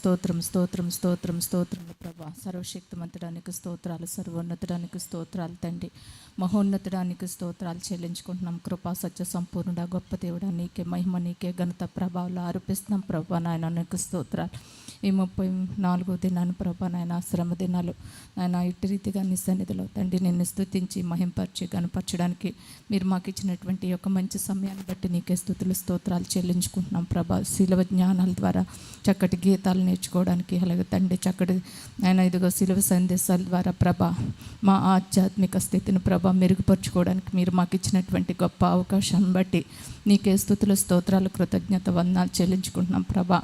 స్తోత్రం స్తోత్రం స్తోత్రం స్తోత్రం. ప్రభా సర్వశక్తిమంతుడానికి స్తోత్రాలు సర్వోన్నతడానికి స్తోత్రాలు తండ్రి. మహోన్నతడానికి స్తోత్రాలు చెల్లించుకుంటున్నాం. కృపా సత్య సంపూర్ణుడా గొప్ప దేవుడా నీకే మహిమ నీకే ఘనత ప్రభావాలు ఆరోపిస్తున్నాం ప్రభా నాయన నీకు స్తోత్రాలు. ఈ ముప్పై నాలుగో దినాన్ని ప్రభా నాయన శ్రమ దినాలు. నాయన ఇటు రీతిగా నీ సన్నిధిలో తండ్రి నిన్ను స్థుతించి మహింపరిచి కనపరచడానికి మీరు మాకు ఇచ్చినటువంటి ఒక యొక్క మంచి సమయాన్ని బట్టి నీకే స్థుతులు స్తోత్రాలు చెల్లించుకుంటున్నాం ప్రభా. శిలవ జ్ఞానాల ద్వారా చక్కటి గీతాలు నేర్చుకోవడానికి అలాగే తండ్రి చక్కటి ఆయన ఇదిగో శిలువ సందేశాల ద్వారా ప్రభ మా ఆధ్యాత్మిక స్థితిని ప్రభ మెరుగుపరుచుకోవడానికి మీరు మాకు ఇచ్చినటువంటి గొప్ప అవకాశాన్ని బట్టి నీకే స్థుతులు స్తోత్రాలు కృతజ్ఞత వందాలు చెల్లించుకుంటున్నాం ప్రభా.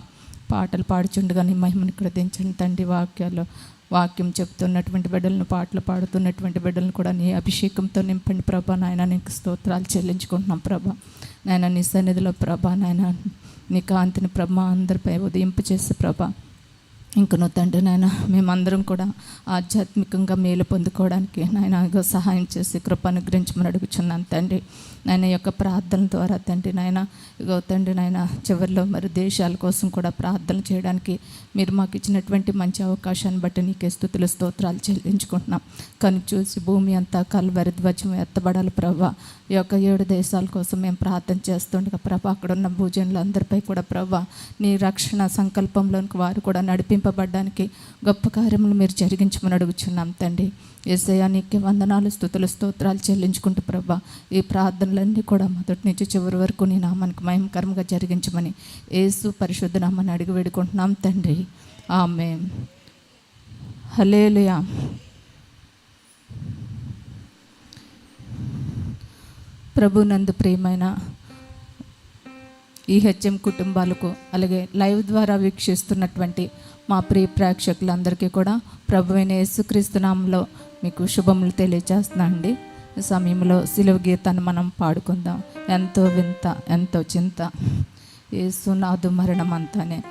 పాటలు పాడుచుండగా నీ మహిమను ఇక్కడ దించండి తండ్రి వాక్యాలు వాక్యం చెప్తున్నటువంటి బిడ్డలను పాటలు పాడుతున్నటువంటి బిడ్డలను కూడా నీ అభిషేకంతో నింపండి ప్రభా. నాయన నీకు స్తోత్రాలు చెల్లించుకుంటున్నాం ప్రభా. నాయన నీ సన్నిధిలో ప్రభా నాయన నీ కాంతిని ప్రభ అందరిపై ఉదయింపు చేసే ప్రభ. ఇంకను తండ్రి నాయన మేమందరం కూడా ఆధ్యాత్మికంగా మేలు పొందుకోవడానికి నాయన సహాయం చేసి కృప అనుగ్రహించమని అడుగుచున్నాను తండ్రి. నాయన యొక్క ప్రార్థన ద్వారా తండ్రి నాయన ఇగో తండ్రి నాయన చివరిలో మరి దేశాల కోసం కూడా ప్రార్థన చేయడానికి మీరు మాకు ఇచ్చినటువంటి మంచి అవకాశాన్ని బట్టి నీకే స్థుతులు స్తోత్రాలు చెల్లించుకుంటున్నాం. కానీ చూసి భూమి అంతా కల్వరి ధ్వజం ఎత్తబడాలి ప్రభావ ఈ యొక్క ఏడు దేశాల కోసం మేము ప్రార్థన చేస్తుండగా ప్రభా అక్కడ ఉన్న భూజనులు అందరిపై కూడా ప్రభా నీ రక్షణ సంకల్పంలోనికి వారు కూడా నడిపింపబడ్డానికి గొప్ప కార్యములు మీరు జరిగించమని అడుగుచున్నాం తండ్రి. ఏసయ్యా నీకే వందనాలు స్థుతులు స్తోత్రాలు చెల్లించుకుంటూ ప్రభా ఈ ప్రార్థనలన్నీ కూడా మొదటి నుంచి చివరి వరకు నీ నామానికి మహిమకరంగా జరిగించమని ఏసు పరిశుద్ధ నామాన్ని అడిగి వేడుకుంటున్నాం తండ్రి. ఆమె హలేలుయా ప్రభునందు ప్రియమైన ఈ హెచ్ఎం కుటుంబాలకు అలాగే లైవ్ ద్వారా వీక్షిస్తున్నటువంటి మా ప్రియ ప్రేక్షకులందరికీ కూడా ప్రభు అయిన యేసుక్రీస్తునామంలో మీకు శుభములు తెలియజేస్తున్నా అండి. సమయంలో సిలువ గీతాన్ని మనం పాడుకుందాం. ఎంతో వింత ఎంతో చింత. ఏసునాదు మరణం అంతానే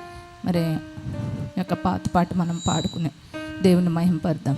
మరి యొక్క పాత పాట మనం పాడుకుని దేవుని మహింపడదాం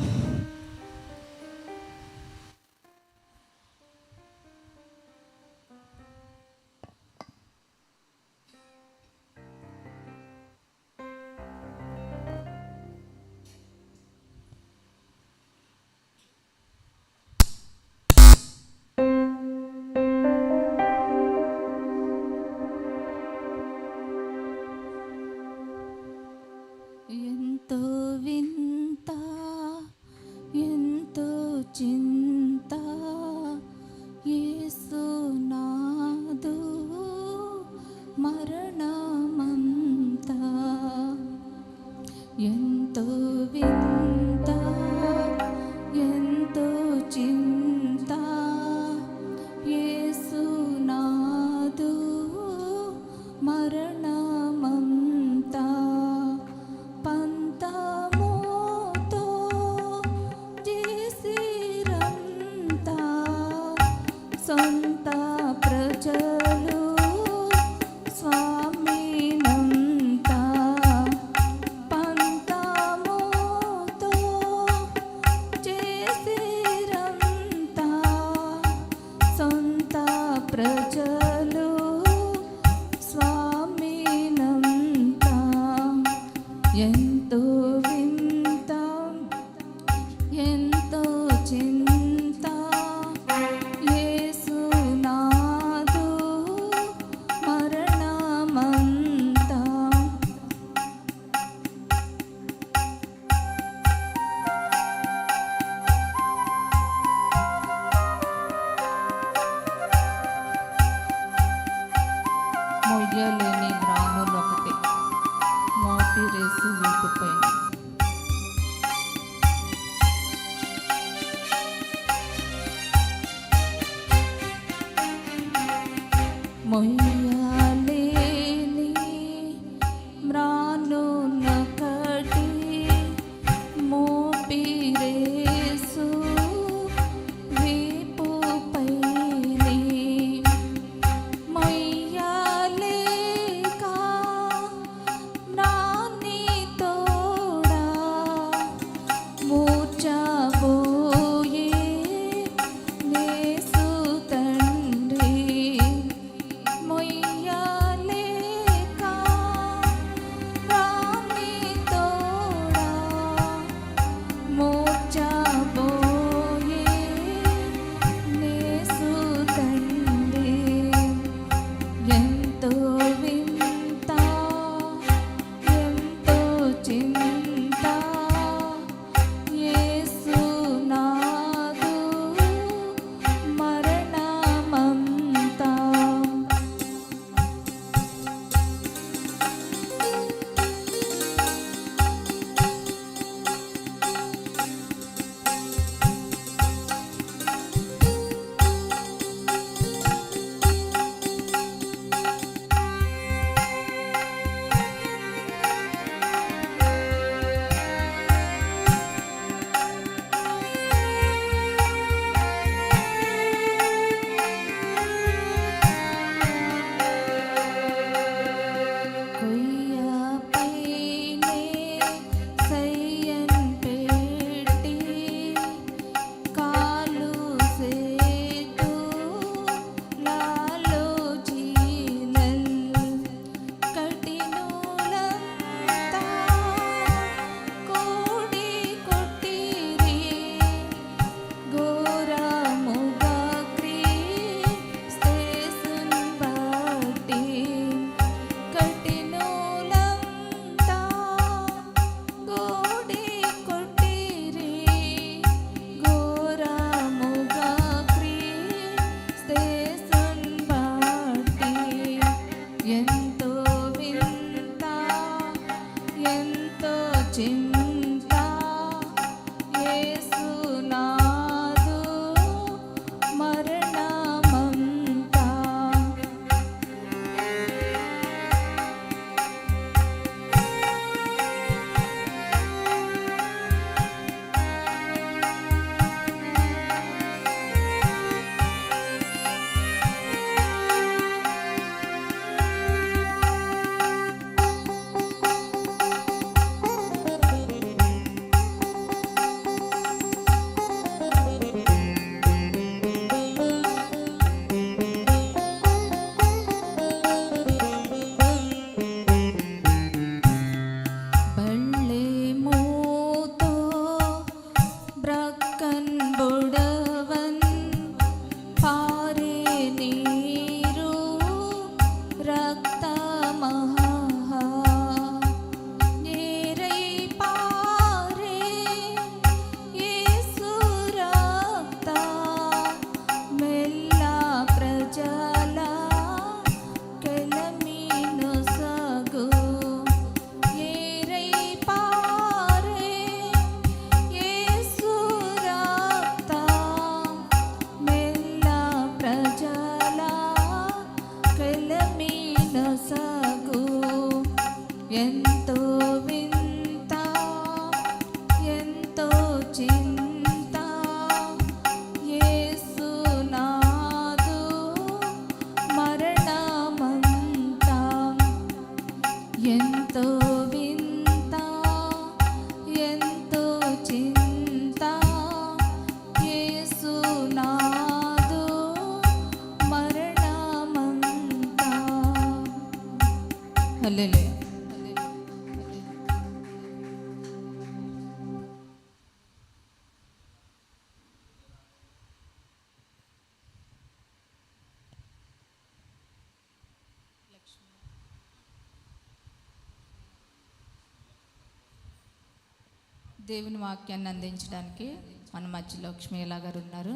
దేవుని వాక్యాన్ని అందించడానికి మన మధ్య లక్ష్మి ఎలా గారు ఉన్నారు.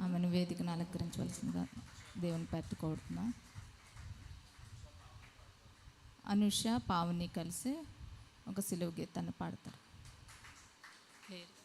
ఆమెను వేదికను అలంకరించవలసిందిగా దేవుని పెట్టుకోడుతున్నా అనుష పావుని కలిసి ఒక సిలువు గీతాన్ని పాడతారు. లేదు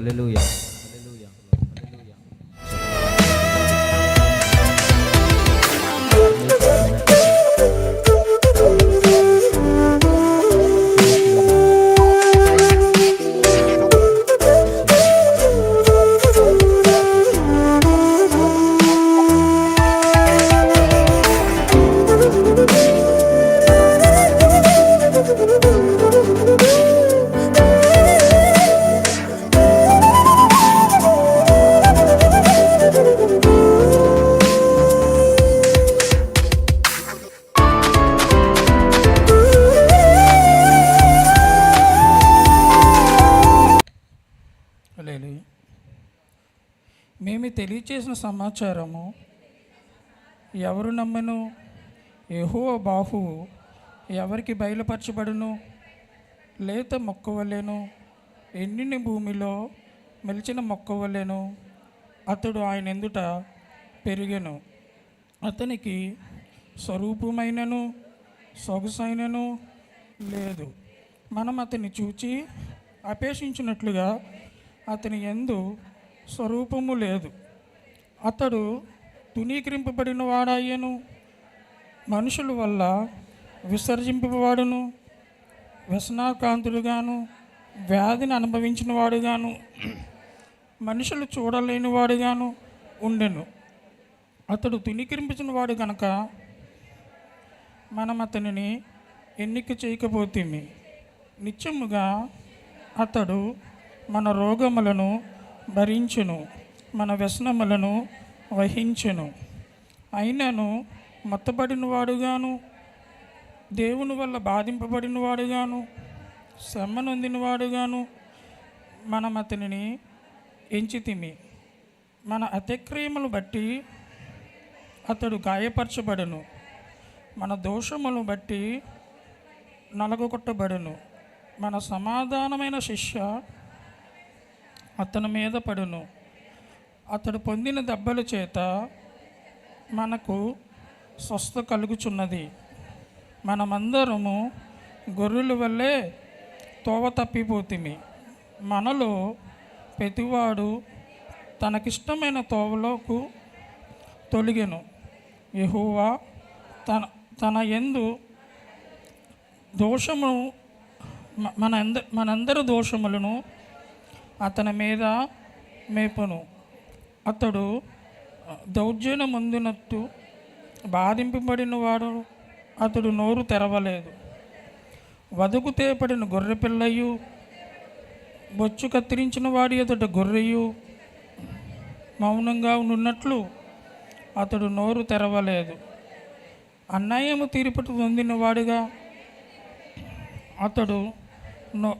Hallelujah. మేము తెలియచేసిన సమాచారము ఎవరు నమ్మను? ఎహో బాహువు ఎవరికి బయలుపరచబడును? లేత మొక్కవలేను ఎండిన భూమిలో మెలిచిన మొక్కవలేను అతడు ఆయన ఎందుట పెరిగెను? అతనికి స్వరూపమైనను సొగసైనను లేదు. మనం అతన్ని చూచి అపేక్షించినట్లుగా అతని ఎందు స్వరూపము లేదు. అతడు తునీకరింపబడిన వాడయ్యను. మనుషుల వల్ల విసర్జింపవాడును వ్యసనాకాంతుడుగాను వ్యాధిని అనుభవించిన వాడుగాను మనుషులు చూడలేని వాడుగాను ఉండెను. అతడు తునీకరించిన వాడు కనుక మనం అతనిని ఎన్నిక చేయకపోతే నిత్యముగా అతడు మన రోగములను భరించును మన వ్యసనములను వహించును. అయినను మొత్తబడిన వాడుగాను దేవుని వల్ల బాధింపబడిన వాడుగాను శ్రమ నొందిన వాడుగాను మనం అతనిని ఎంచితిమి. మన అతిక్రియములు బట్టి అతడు గాయపరచబడను. మన దోషములను బట్టి నలగొట్టబడును. మన సమాధానమైన శిష్య అతని మీద పడును. అతడు పొందిన దెబ్బల చేత మనకు స్వస్థ కలుగుచున్నది. మనమందరము గొర్రెల వల్లే తోవ తప్పిపోతిమి. మనలో ప్రతివాడు తనకిష్టమైన తోవలోకు తొలిగెను. యహువా తన తన ఎందు దోషము మన మనందరి దోషములను అతని మీద మేపును. అతడు దౌర్జన్యం పొందినట్టు బాధింపబడిన వాడు అతడు నోరు తెరవలేదు. వదుకు తేపడిన గొర్రె పిల్లయు బొచ్చు కత్తిరించిన వాడి అతడు గొర్రెయు మౌనంగా ఉన్నట్లు అతడు నోరు తెరవలేదు. అన్యాయము తీర్పుటు పొందినవాడుగా అతడు నొ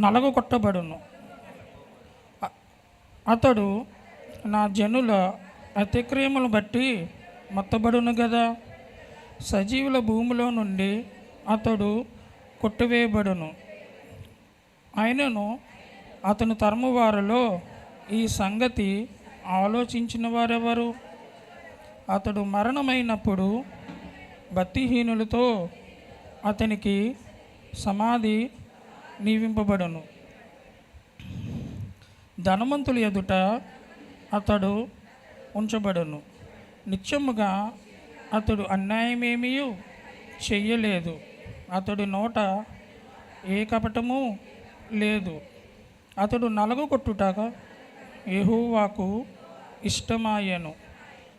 నలగ కొట్టబడును. అతడు నా జనుల అతిక్రియములు బట్టి మొత్తబడును కదా సజీవుల భూమిలో నుండి అతడు కొట్టివేయబడును. అయినను అతను తరమువారిలో ఈ సంగతి ఆలోచించిన వారెవరు? అతడు మరణమైనప్పుడు భక్తిహీనులతో అతనికి సమాధి నియమింపబడును. ధనవంతులు ఎదుట అతడు ఉంచబడును. నిత్యముగా అతడు అన్యాయమేమీ చెయ్యలేదు అతడు నోట ఏ కపటము లేదు. అతడు నలుగు కొట్టుటగా యెహోవాకు ఇష్టమాయను.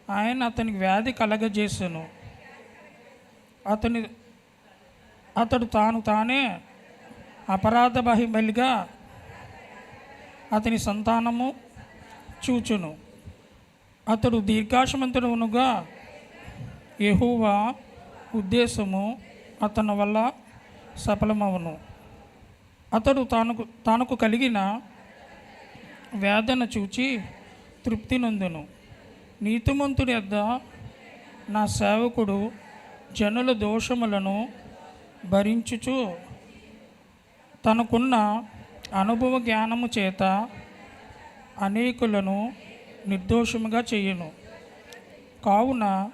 ఆయన అతనికి వ్యాధి కలగజేసెను. అతని అతడు తాను తానే అపరాధ బహిబలిగా అతని సంతానము చూచును. అతడు దీర్ఘాశమంతుడునుగా యెహోవా ఉద్దేశము అతని వల్ల సఫలమవును అతడు తానుకు తనకు కలిగిన వేదన చూచి తృప్తి నొందును. నీతిమంతుడి వద్ద నా సేవకుడు జనుల దోషములను భరించుచు తనకున్న అనుభవ జ్ఞానము చేత అనేకులను నిర్దోషముగా చేయను. కావున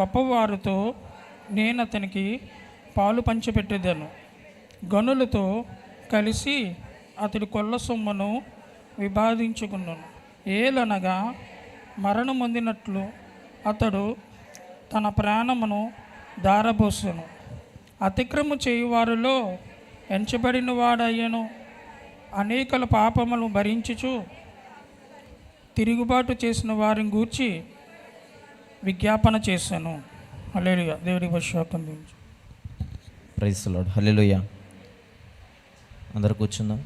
గొప్పవారితో నేను అతనికి పాలు పంచిపెట్టేదను. గనులతో కలిసి అతడి కొల్ల సొమ్మును విభాదించుకున్నాను ఏలనగా మరణం పొందినట్లు అతడు తన ప్రాణమును దారబోసెను అతిక్రమ చేయువారిలో ఎంచబడిన వాడయ్యను అనేకల పాపములు భరించుచు తిరుగుబాటు చేసిన వారిని గూర్చి విజ్ఞాపన చేశాను. హలేలుయ దేవుడి వర్షాకం దించు ప్రైజ్ లాడ్ హలేలుయ అందరు కూర్చుందాం.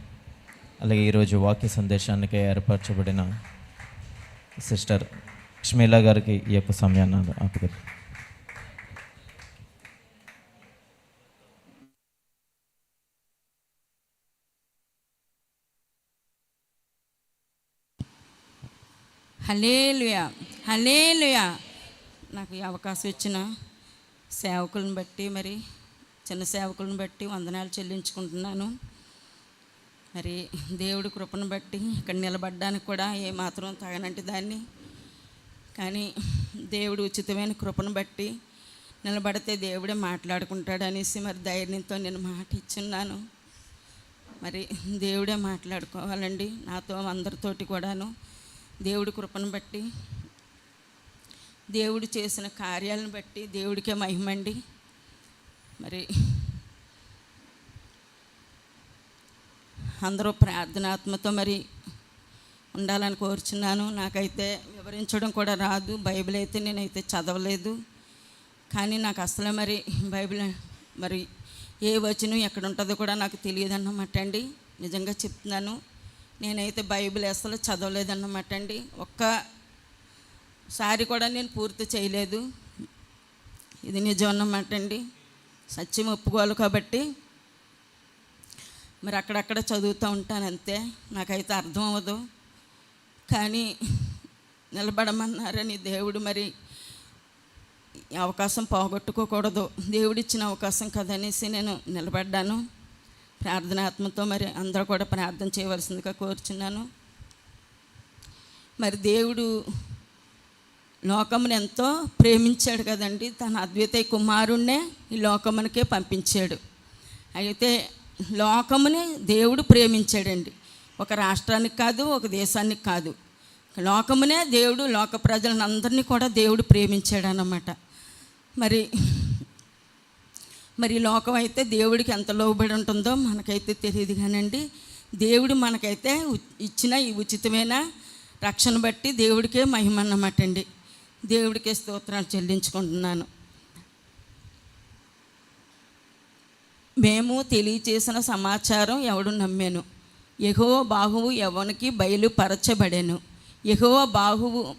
అలాగే ఈరోజు వాక్య సందేశానికి ఏర్పరచబడిన సిస్టర్ లక్ష్మీలా గారికి ఈ యొక్క సమయాన్ని ఆపుతారు హలేలుయా హలేలుయా నాకు ఈ అవకాశం ఇచ్చిన సేవకులను బట్టి మరి చిన్న సేవకులను బట్టి వందనాలు చెల్లించుకుంటున్నాను. మరి దేవుడి కృపను బట్టి ఇక్కడ నిలబడడానికి కూడా ఏమాత్రం తగనంటి దాన్ని. కానీ దేవుడు ఉచితమైన కృపను బట్టి నిలబడితే దేవుడే మాట్లాడుకుంటాడు అనేసి మరి ధైర్యంతో నేను మాట ఇచ్చున్నాను. మరి దేవుడే మాట్లాడుకోవాలండి. నాతో అందరితోటి కూడాను దేవుడి కృపను బట్టి దేవుడు చేసిన కార్యాలను బట్టి దేవుడికే మహిమండి. మరి అందరూ ప్రార్థనాత్మతో మరి ఉండాలని కోరుచున్నాను. నాకైతే వివరించడం కూడా రాదు. బైబిల్ అయితే నేనైతే చదవలేదు. కానీ నాకు అసలు మరి బైబిల్ మరి ఏ వచనం ఎక్కడ ఉంటుందో కూడా నాకు తెలియదు అన్నమాట అండి. నిజంగా చెప్తున్నాను. నేనైతే బైబిల్ అసలు చదవలేదన్నమాట అండి ఒక్కసారి కూడా నేను పూర్తి చేయలేదు. ఇది నిజం అన్నమాట అండి సత్యం ఒప్పుకోవాలి కాబట్టి మరి అక్కడక్కడ చదువుతూ ఉంటాను అంతే. నాకైతే అర్థం అవ్వదు. కానీ నిలబడమన్నారని దేవుడు మరి అవకాశం పోగొట్టుకోకూడదు. దేవుడిచ్చిన అవకాశం కదనేసి నేను నిలబడ్డాను. ప్రార్థనాత్మతో మరి అందరూ కూడా ప్రార్థన చేయవలసిందిగా కోరుచున్నాను. మరి దేవుడు లోకమును ఎంతో ప్రేమించాడు కదండి. తన అద్వితీయ కుమారుణ్ణే ఈ లోకమునికే పంపించాడు. అయితే లోకముని దేవుడు ప్రేమించాడండి. ఒక రాష్ట్రానికి కాదు ఒక దేశానికి కాదు. లోకమునే దేవుడు లోక ప్రజలందరినీ కూడా దేవుడు ప్రేమించాడు అన్నమాట మరి మరి లోకం అయితే దేవుడికి ఎంత లోబడి ఉంటుందో మనకైతే తెలియదు కానండి. దేవుడు మనకైతే ఇచ్చిన ఈ ఉచితమైన రక్షణ బట్టి దేవుడికే మహిమ అన్నమాట అండి దేవుడికే స్తోత్రాలు చెల్లించుకుంటున్నాను. మేము తెలియచేసిన సమాచారం ఎవడు నమ్మాను? ఎగువ బాహువు ఎవనికి బయలుపరచబడెను. ఎగువ బాహువు